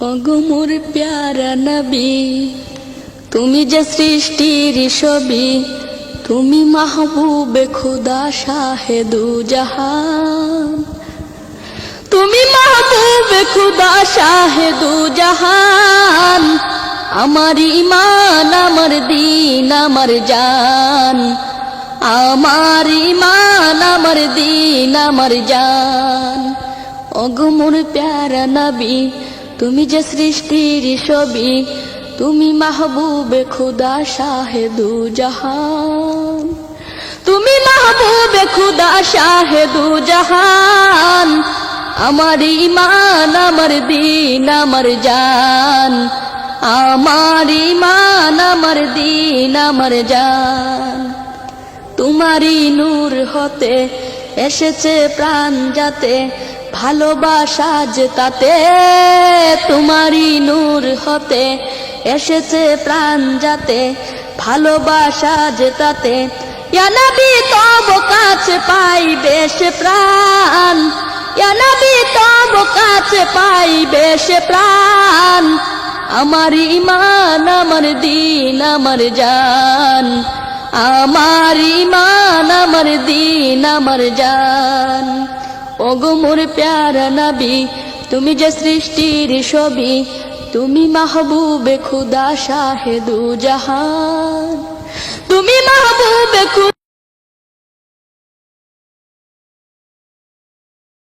অগমুর প্যারা নবী, তুমি যে সৃষ্টির ছবি, তুমি মাহবুবে খুদা শাহেদু জাহান। তুমি মাহবুবে খুদা শাহেদু জাহান, আমার ইমান আমার দিন, আমার জান। আমার ইমান আমার দিন, আমার জান। অগমুর প্যারা নবী তুমি যে সৃষ্টির ছবি, তুমি মাহবুবে খুদা শাহেদু জাহান। তুমি মাহবুবে খুদা শাহেদু জাহান। আমার ইমান আমার দিন, আমার জান। আমার ইমান আমার দিন, আমার জান। তোমারই নূর হতে এসেছে প্রাণ যাতে ভালোবাসা যে তাতে তোমারই নূর হতে এসেছে প্রাণ যাতে। ভালোবাসা যে তাতে ইয়ানবি তব কাছে পাই বেশ প্রাণ। ইয়ানবি তব কাছে পাই বেশ প্রাণ। আমার ইমান আমার দিন, আমার জান। আমার ইমান আমার দিন, আমার জান। ওগো মোর প্যারা নাবি, তুমি যে সৃষ্টির ছবি, তুমি মাহবুবে খুদা শাহেদু জাহান। তুমি মাহবুবে খুদা